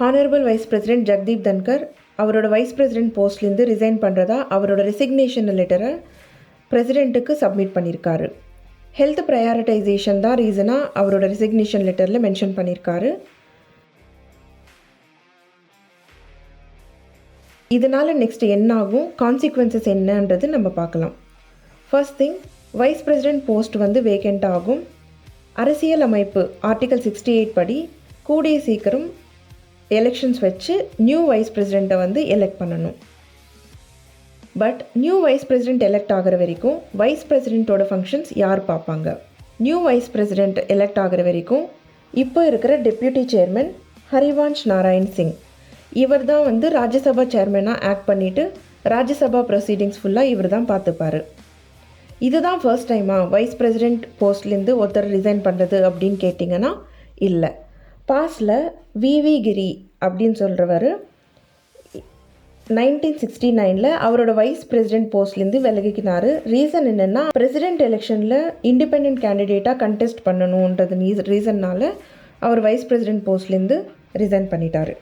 Honourable vice president Jagdeep Dhankhar அவரோட vice president போஸ்ட்லேருந்து resign பண்ணுறதா அவரோட ரெசிக்னேஷன் லெட்டரை பிரசிடெண்ட்டுக்கு சப்மிட் பண்ணியிருக்காரு ஹெல்த் ப்ரையாரிட்டைசேஷன் தான் ரீசனாக அவரோட ரெசிக்னேஷன் லெட்டரில் மென்ஷன் பண்ணியிருக்காரு இதனால் நெக்ஸ்ட் என்ன ஆகும்? கான்சிக்வன்சஸ் என்னன்றது நம்ம பார்க்கலாம். First thing vice president post வந்து வேக்கண்ட் ஆகும். அரசியல் அமைப்பு ஆர்டிகல் சிக்ஸ்டி எயிட் படி கூடிய சீக்கிரம் எலெக்ஷன்ஸ் வச்சு நியூ வைஸ் பிரசிடெண்ட்டை வந்து எலெக்ட் பண்ணணும். But new vice president elect ஆகிற வரைக்கும் வைஸ் பிரசிடெண்ட்டோட ஃபங்க்ஷன்ஸ் யார் பார்ப்பாங்க? நியூ வைஸ் பிரசிடெண்ட் எலெக்ட் ஆகிற வரைக்கும் இப்போ இருக்கிற டெப்யூட்டி சேர்மன் ஹரிவான்ஷ் நாராயண் சிங். இவர் தான் வந்து ராஜ்யசபா சேர்மனாக ஆக்ட் பண்ணிவிட்டு ராஜ்யசபா ப்ரொசீடிங்ஸ் ஃபுல்லாக இவர் தான் பார்த்துப்பார். இதுதான் ஃபர்ஸ்ட் டைமா வைஸ் பிரசிடெண்ட் போஸ்ட்லேருந்து ஒருத்தர் ரிசைன் பண்ணுறது அப்படின்னு கேட்டிங்கன்னா இல்லை. பாஸில் விவி கிரி அப்படின்னு சொல்கிறவர் நைன்டீன் சிக்ஸ்டி நைனில் அவரோட வைஸ் பிரசிடென்ட் போஸ்ட்லேருந்து விலகிக்கினார். ரீசன் என்னென்னா பிரசிடென்ட் எலெக்ஷனில் இண்டிபெண்ட் கேண்டிடேட்டாக கண்டெஸ்ட் பண்ணணுன்றது ரீசன்னால் அவர் வைஸ் பிரசிடென்ட் போஸ்ட்லேருந்து ரிசைன் பண்ணிட்டார்.